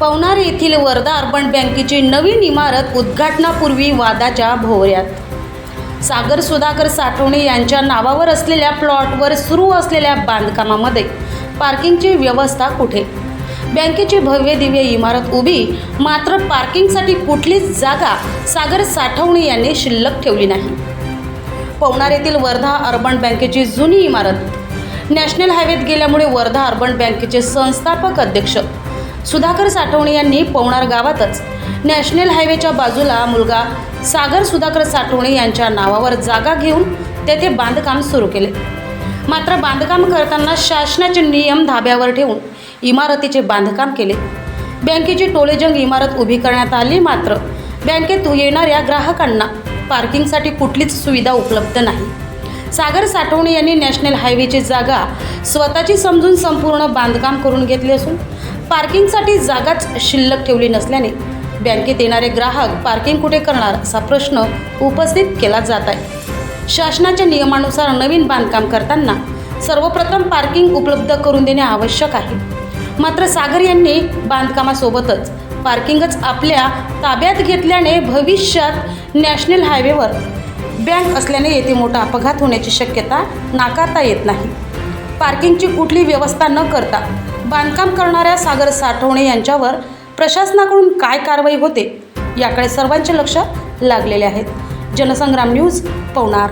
पवनार येथील वर्धा अर्बन बँकेची नवीन इमारत उद्घाटनापूर्वी वादाच्या भोवऱ्यात. सागर सुधाकर साठवणे यांच्या नावावर असलेल्या प्लॉटवर सुरू असलेल्या बांधकामामध्ये पार्किंगची व्यवस्था कुठे? बँकेची भव्य दिव्य इमारत उभी मात्र पार्किंगसाठी कुठलीच जागा सागर साठवणे यांनी शिल्लक ठेवली नाही. पवनार येथील वर्धा अर्बन बँकेची जुनी इमारत. नॅशनल हायवेत गेल्यामुळे वर्धा अर्बन बँकेचे संस्थापक अध्यक्ष सुधाकर साठवणे यांनी पवनार गावातच. नॅशनल हायवेच्या बाजूला मुलगा सागर सुधाकर साठवणे यांच्या नावावर जागा घेऊन तेथे बांधकाम सुरू केले. मात्र बांधकाम करताना शासनाचे नियम धाब्यावर ठेवून इमारतीचे बांधकाम केले. बँकेची टोलेजंग इमारत उभी करण्यात आली मात्र बँकेत येणाऱ्या ग्राहकांना पार्किंगसाठी कुठलीच सुविधा उपलब्ध नाही. सागर साठवणे यांनी नॅशनल हायवेची जागा स्वतःची समजून संपूर्ण बांधकाम करून घेतले असून पार्किंगसाठी जागाच शिल्लक ठेवली नसल्याने बँकेत येणारे ग्राहक पार्किंग कुठे करणार असा प्रश्न उपस्थित केला जात आहे. शासनाच्या नियमानुसार नवीन बांधकाम करताना सर्वप्रथम पार्किंग उपलब्ध करून देणे आवश्यक आहे. मात्र सागर यांनी बांधकामासोबतच पार्किंगच आपल्या ताब्यात घेतल्याने भविष्यात नॅशनल हायवेवर बँक असल्याने येथे मोठा अपघात होण्याची शक्यता नाकारता येत नाही. पार्किंगची कुठली व्यवस्था न करता बांधकाम करणाऱ्या सागर साठवणे यांच्यावर प्रशासनाकडून काय कारवाई होते याकडे सर्वांचे लक्ष लागलेले आहेत. जनसंग्राम न्यूज पवनार.